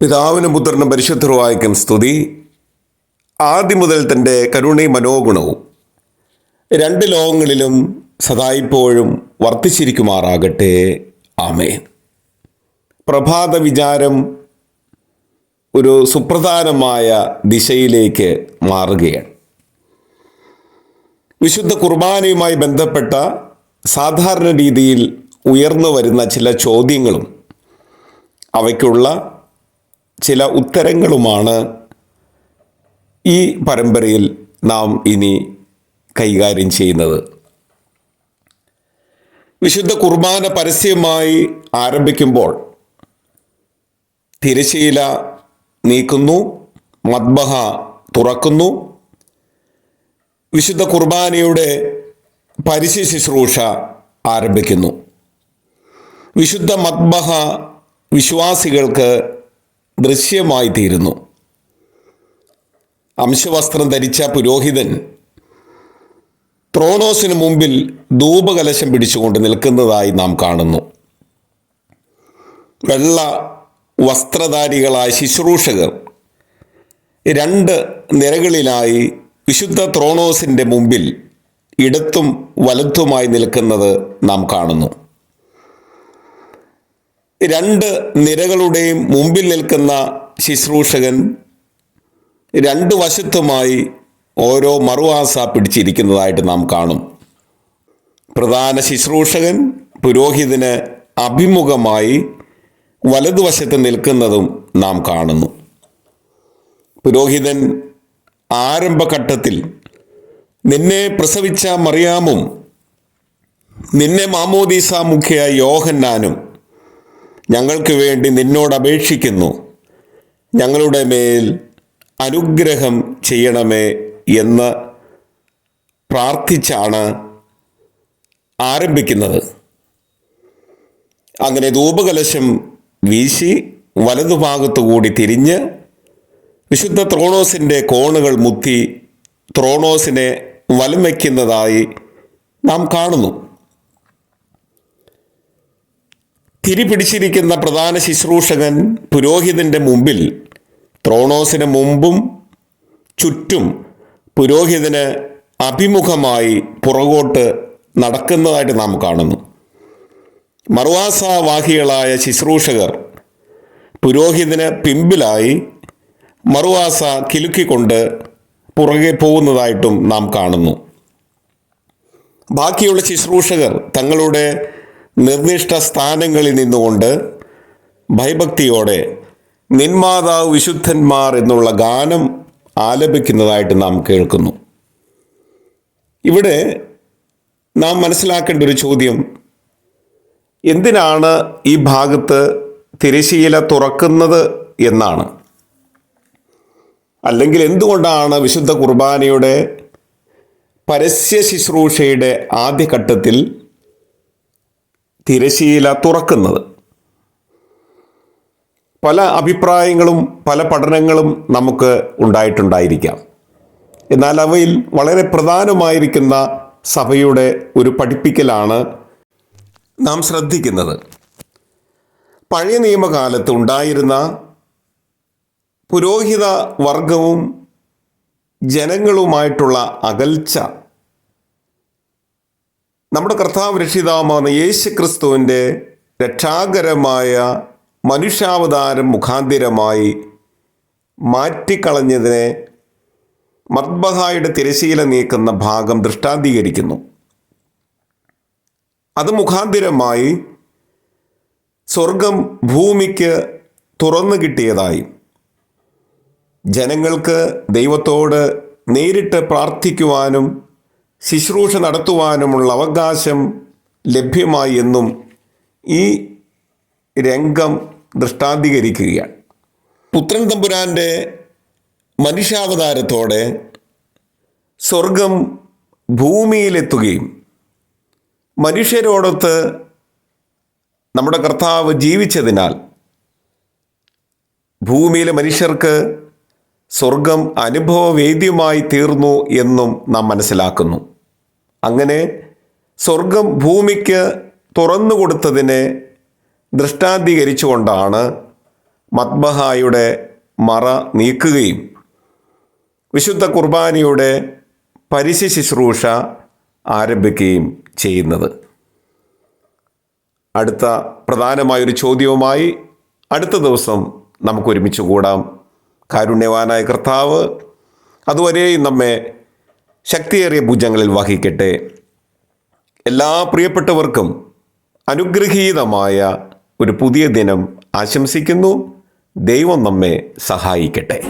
പിതാവിനും പുത്രനും പരിശുദ്ധരുവായിക്കും സ്തുതി. ആദ്യം മുതൽ തന്റെ കരുണി മനോഗുണവും രണ്ട് ലോകങ്ങളിലും സദായിപ്പോഴും വർദ്ധിച്ചിരിക്കുമാറാകട്ടെ ആമേൻ. പ്രഭാത വിചാരം ഒരു സുപ്രധാനമായ ദിശയിലേക്ക് മാറുകയാണ്. വിശുദ്ധ കുർബാനയുമായി ബന്ധപ്പെട്ട സാധാരണ രീതിയിൽ ഉയർന്നു വരുന്ന ചില ചോദ്യങ്ങളും അവയ്ക്കുള്ള ചില ഉത്തരങ്ങളുമാണ് ഈ പരമ്പരയിൽ നാം ഇനി കൈകാര്യം ചെയ്യുന്നത്. വിശുദ്ധ കുർബാന പരസ്യമായി ആരംഭിക്കുമ്പോൾ തിരശീല നീക്കുന്നു മദ്ബഹ തുറക്കുന്നു. വിശുദ്ധ കുർബാനയുടെ പരിശി ശുശ്രൂഷ ആരംഭിക്കുന്നു. വിശുദ്ധ മദ്ബഹ വിശ്വാസികൾക്ക് ദൃശ്യമായി തീരുന്നു അംശവസ്ത്രം ധരിച്ച പുരോഹിതൻ ത്രോണോസിന് മുമ്പിൽ ധൂപകലശം പിടിച്ചുകൊണ്ട് നിൽക്കുന്നതായി നാം കാണുന്നു. വെള്ള വസ്ത്രധാരികളായ ശുശ്രൂഷകർ രണ്ട് നിരകളിലായി വിശുദ്ധ ത്രോണോസിന്റെ മുമ്പിൽ ഇടത്തും വലത്തുമായി നിൽക്കുന്നത് നാം കാണുന്നു. രണ്ട് നിരകളുടെയും മുമ്പിൽ നിൽക്കുന്ന ശുശ്രൂഷകൻ രണ്ട് വശത്തുമായി ഓരോ മറുവാസ പിടിച്ചിരിക്കുന്നതായിട്ട് നാം കാണും. പ്രധാന ശുശ്രൂഷകൻ പുരോഹിതന് അഭിമുഖമായി വലതുവശത്ത് നിൽക്കുന്നതും നാം കാണുന്നു. പുരോഹിതൻ ആരംഭഘട്ടത്തിൽ നിന്നെ പ്രസവിച്ച മറിയാമും നിന്നെ മാമോദീസ മുഖ്യ യോഹന്നാനും ഞങ്ങൾക്ക് വേണ്ടി നിന്നോട് അപേക്ഷിക്കുന്നു. ഞങ്ങളുടെ മേൽ അനുഗ്രഹം ചെയ്യണമേ എന്ന് പ്രാർത്ഥിച്ചാണ് ആരംഭിക്കുന്നത്. അങ്ങനെ ധൂപകലശം വീശി വലതുഭാഗത്തു കൂടി തിരിഞ്ഞ് വിശുദ്ധ ത്രോണോസിന്റെ കോണുകൾ മുത്തി ത്രോണോസിനെ വലം വയ്ക്കുന്നതായി നാം കാണുന്നു. തിരി പിടിച്ചിരിക്കുന്ന പ്രധാന ശുശ്രൂഷകൻ പുരോഹിതന്റെ മുമ്പിൽ ത്രോണോസിന് മുമ്പും ചുറ്റും പുരോഹിതന് അഭിമുഖമായി പുറകോട്ട് നടക്കുന്നതായിട്ട് നാം കാണുന്നു. മറുവാസവാഹികളായ ശുശ്രൂഷകർ പുരോഹിതന് പിമ്പിലായി മറുവാസ കിലുക്കിക്കൊണ്ട് പുറകെ പോകുന്നതായിട്ടും നാം കാണുന്നു. ബാക്കിയുള്ള ശുശ്രൂഷകർ തങ്ങളുടെ നിർദ്ദിഷ്ട സ്ഥാനങ്ങളിൽ നിന്നുകൊണ്ട് ഭയഭക്തിയോടെ നിന്മാതാവ് വിശുദ്ധന്മാർ എന്നുള്ള ഗാനം ആലപിക്കുന്നതായിട്ട് നാം കേൾക്കുന്നു. ഇവിടെ നാം മനസ്സിലാക്കേണ്ട ഒരു ചോദ്യം എന്തിനാണ് ഈ ഭാഗത്ത് തിരശീല തുറക്കുന്നത് എന്നാണ്. അല്ലെങ്കിൽ എന്തുകൊണ്ടാണ് വിശുദ്ധ കുർബാനയുടെ പരസ്യ ശുശ്രൂഷയുടെ ആദ്യഘട്ടത്തിൽ തിരശീല തുറക്കുന്നത്. പല അഭിപ്രായങ്ങളും പല പഠനങ്ങളും നമുക്ക് ഉണ്ടായിട്ടുണ്ടായിരിക്കാം. എന്നാൽ അവയിൽ വളരെ പ്രധാനമായിരിക്കുന്ന സഭയുടെ ഒരു പഠിപ്പിക്കലാണ് നാം ശ്രദ്ധിക്കുന്നത്. പഴയ നിയമകാലത്ത് ഉണ്ടായിരുന്ന പുരോഹിത വർഗവും ജനങ്ങളുമായിട്ടുള്ള അകൽച്ച നമ്മുടെ കർത്താവ് രക്ഷിതാവുന്ന യേശു ക്രിസ്തുവിന്റെ രക്ഷാകരമായ മനുഷ്യാവതാരം മുഖാന്തിരമായി മാറ്റിക്കളഞ്ഞതിനെ മദ്ബഹായുടെ തിരശീല നീക്കുന്ന ഭാഗം ദൃഷ്ടാന്തീകരിക്കുന്നു. അത് മുഖാന്തിരമായി സ്വർഗം ഭൂമിക്ക് തുറന്നു കിട്ടിയതായി. ജനങ്ങൾക്ക് ദൈവത്തോട് നേരിട്ട് പ്രാർത്ഥിക്കുവാനും ശുശ്രൂഷ നടത്തുവാനുമുള്ള അവകാശം ലഭ്യമായി എന്നും ഈ രംഗം ദൃഷ്ടാന്തീകരിക്കുകയാണ്. പുത്രൻ തമ്പുരാന്റെ മനുഷ്യാവതാരത്തോടെ സ്വർഗം ഭൂമിയിലെത്തുകയും മനുഷ്യരോടൊത്ത് നമ്മുടെ കർത്താവ് ജീവിച്ചതിനാൽ ഭൂമിയിലെ മനുഷ്യർക്ക് സ്വർഗം അനുഭവവേദ്യമായി തീർന്നു എന്നും നാം മനസ്സിലാക്കുന്നു. അങ്ങനെ സ്വർഗം ഭൂമിക്ക് തുറന്നു കൊടുത്തതിനെ ദൃഷ്ടാന്തീകരിച്ചുകൊണ്ടാണ് മത്ബഹായുടെ മറ നീക്കുകയും വിശുദ്ധ കുർബാനയുടെ പരിശു ശുശ്രൂഷ ആരംഭിക്കുകയും ചെയ്യുന്നത്. അടുത്ത പ്രധാനമായൊരു ചോദ്യവുമായി അടുത്ത ദിവസം നമുക്ക് ഒരുമിച്ച് കൂടാം. കാരുണ്യവാനായ കർത്താവ് അതുവരെയും നമ്മെ ശക്തിയേറിയ ഭുജങ്ങളിൽ വഹിക്കട്ടെ. എല്ലാ പ്രിയപ്പെട്ടവർക്കും അനുഗ്രഹീതമായ ഒരു പുതിയ ദിനം ആശംസിക്കുന്നു. ദൈവം നമ്മെ സഹായിക്കട്ടെ.